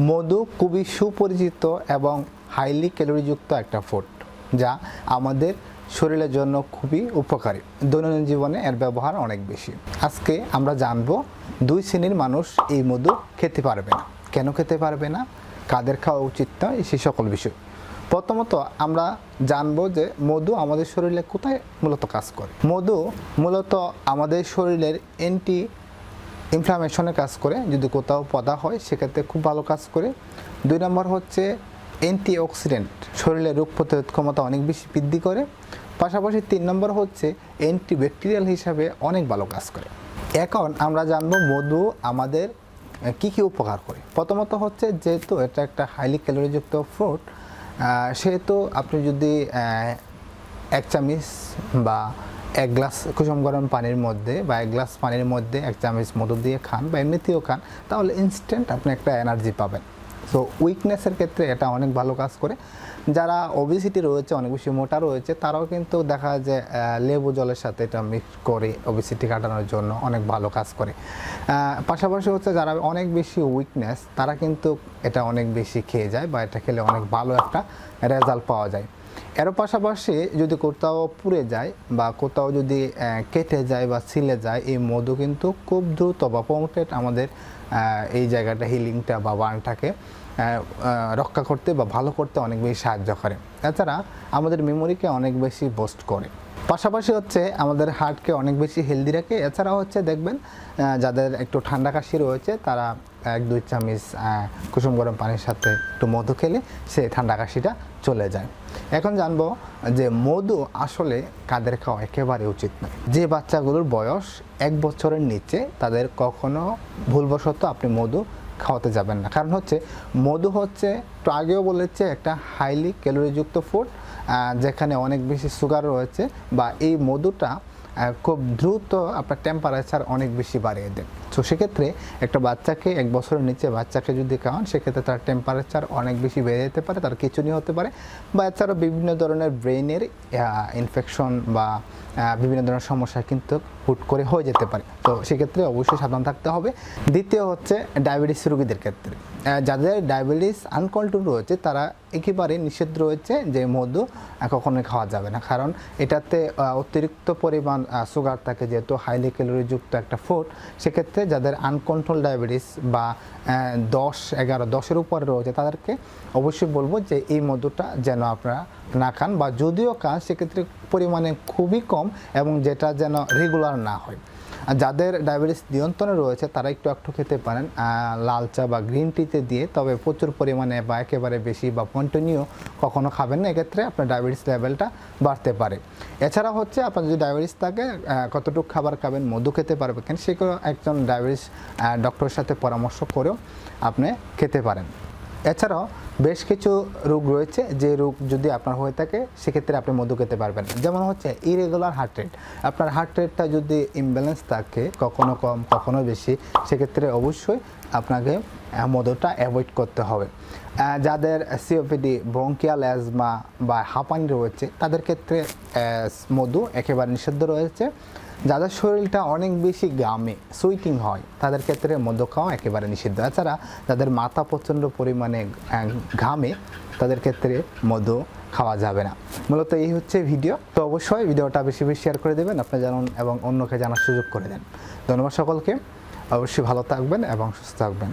মধু খুবই সুপরিচিত এবং হাইলি ক্যালোরিযুক্ত একটা ফুড যা আমাদের শরীরের জন্য খুবই উপকারী। দৈনন্দিন জীবনে এর ব্যবহার অনেক বেশি। আজকে আমরা জানব দুই শ্রেণির মানুষ এই মধু খেতে পারবে না। কেন খেতে পারবে না? কাদের খাওয়া উচিত নয়? সে সকল বিষয়। প্রথমত আমরা জানব যে মধু আমাদের শরীরে কোথায় মূলত কাজ করে। মধু মূলত আমাদের শরীরের অ্যান্টি ইনফ্লামেশনে কাজ করে, যদি কোথাও পদা হয়, সেক্ষেত্রে খুব ভালো কাজ করে। দুই নম্বর হচ্ছে অ্যান্টি অক্সিডেন্ট শরীরে রোগ প্রতিরোধ ক্ষমতা অনেক বেশি বৃদ্ধি করে। পাশাপাশি তিন নম্বর হচ্ছে অ্যান্টি ব্যাকটেরিয়াল হিসাবে অনেক ভালো কাজ করে। এখন আমরা জানব মধু আমাদের কি কি উপকার করে? প্রথমত হচ্ছে যেহেতু এটা একটা হাইলি ক্যালোরিযুক্ত ফ্রুট সেহেতু আপনি যদি এক চামচ বা এক গ্লাস কুসুম গরম পানির মধ্যে বা এক গ্লাস পানির মধ্যে এক চামচ মধু দিয়ে খান বা এমনিতেও খান, তাহলে ইনস্ট্যান্ট আপনি একটা এনার্জি পাবেন। সো উইকনেসের ক্ষেত্রে এটা অনেক ভালো কাজ করে। যারা ওবিসিটি রয়েছে, অনেক বেশি মোটা রয়েছে, তারাও কিন্তু দেখা যায় যে লেবু জলের সাথে এটা মিক্স করে ওবিসিটি কাটানোর জন্য অনেক ভালো কাজ করে। পাশাপাশি হচ্ছে যারা অনেক বেশি উইকনেস তারা কিন্তু এটা অনেক বেশি খেয়ে যায় বা এটা খেলে অনেক ভালো একটা রেজাল্ট পাওয়া যায়। এর পাশাপাশি যদি কোথাও পুড়ে যায় বা কোথাও যদি কেটে যায় বা ছিলে যায়, এই মধু কিন্তু খুব দ্রুত বা প্রমোটেড আমাদের এই জায়গাটা হিলিংটা বা বার্নটাকে রক্ষা করতে বা ভালো করতে অনেক বেশি সাহায্য করে। এছাড়া আমাদের মেমোরিকে অনেক বেশি বোস্ট করে। পাশাপাশি হচ্ছে আমাদের হার্টকে অনেক বেশি হেলদি রাখে। এছাড়া হচ্ছে দেখবেন যাদের একটু ঠান্ডা কাশি রয়েছে, তারা এক, দুই চামচ কুসুম গরম পানির সাথে একটু মধু খেলে সে ঠান্ডা কাশিটা চলে যায়। এখন জানব যে মধু আসলে কাদের খাওয়া একেবারে উচিত নয়। যে বাচ্চাগুলোর বয়স এক বছরের নিচে তাদের কখনো ভুলবশত আপনি মধু খাওয়াতে যাবেন না। কারণ হচ্ছে মধু হচ্ছে একটু আগেও বলেছে একটা হাইলি ক্যালোরিযুক্ত ফুড যেখানে অনেক বেশি সুগার রয়েছে বা এই মধুটা খুব দ্রুত আপনার টেম্পারেচার অনেক বেশি বাড়িয়ে দেয়। তো সেক্ষেত্রে একটা বাচ্চাকে এক বছরের নিচে বাচ্চাকে যদি খাওয়ান, সেক্ষেত্রে তার টেম্পারেচার অনেক বেশি বেড়ে যেতে পারে, তার খিচুনি হতে পারে। বা এছাড়াও বিভিন্ন ধরনের ব্রেনের ইনফেকশন বা বিভিন্ন ধরনের সমস্যা কিন্তু হুট করে হয়ে যেতে পারে। তো সেক্ষেত্রে অবশ্যই সাবধান থাকতে হবে। দ্বিতীয় হচ্ছে ডায়াবেটিস রোগীদের ক্ষেত্রে। যাদের ডায়াবেটিস আনকন্ট্রোল রয়েছে, তারা একেবারে নিষেধ রয়েছে যে মধু কখনোই খাওয়া যাবে না। কারণ এটাতে অতিরিক্ত পরিমাণ সুগার থাকে যেহেতু হাইলি ক্যালোরিযুক্ত একটা ফুড সেক্ষেত্রে যাদের আনকন্ট্রোল ডায়াবেটিস বা দশ, এগারো, দশের উপরে রয়েছে, তাদেরকে অবশ্যই বলব যে এই মধুটা যেন আপনারা না খান বা যদিও খান, সেক্ষেত্রে পরিমাণে খুবই কম এবং যেটা যেন রেগুলার না হয়। যাদের ডায়াবেটিস নিয়ন্ত্রণে রয়েছে, তারা একটু একটু খেতে পারেন। লাল চা বা গ্রিন টিতে দিয়ে, তবে প্রচুর পরিমাণে বা একেবারে বেশি বা কন্টিনিউ কখনো খাবেন না। এক্ষেত্রে আপনার ডায়াবেটিস লেভেলটা বাড়তে পারে। এছাড়া হচ্ছে, আপনার যদি ডায়াবেটিস থাকে কতটুকু খাবার খাবেন, মধু খেতে পারবে কেন সেগুলো একজন ডায়াবেটিস ডক্টরের সাথে পরামর্শ করেও আপনি খেতে পারেন। এছাড়াও বেশ কিছু রোগ রয়েছে, যে রোগ যদি আপনার হয়ে থাকে, সেক্ষেত্রে আপনি মধু খেতে পারবেন যেমন হচ্ছে ইরেগুলার হার্ট রেট আপনার হার্ট রেটটা যদি ইমব্যালেন্স থাকে, কখনো কম, কখনো বেশি, সেক্ষেত্রে অবশ্যই আপনাকে মধুটা অ্যাভয়েড করতে হবে। যাদের সিওপিডি ব্রঙ্কিয়াল অ্যাজমা বা হাঁপানি রয়েছে, তাদের ক্ষেত্রে মধু একেবারে নিষিদ্ধ রয়েছে। যাদের শরীরটা অনেক বেশি গামে সুইটিং হয়, তাদের ক্ষেত্রে মদ্য খাওয়া একেবারে নিষিদ্ধ। এছাড়া যাদের মাথা প্রচণ্ড পরিমাণে ঘামে, তাদের ক্ষেত্রে মধু খাওয়া যাবে না। মূলত এই হচ্ছে ভিডিও। তো অবশ্যই ভিডিওটা বেশি বেশি শেয়ার করে দেবেন আপনি জানুন এবং অন্যকে জানার সুযোগ করে দেন। ধন্যবাদ সকলকে। অবশ্যই ভালো থাকবেন এবং সুস্থ থাকবেন।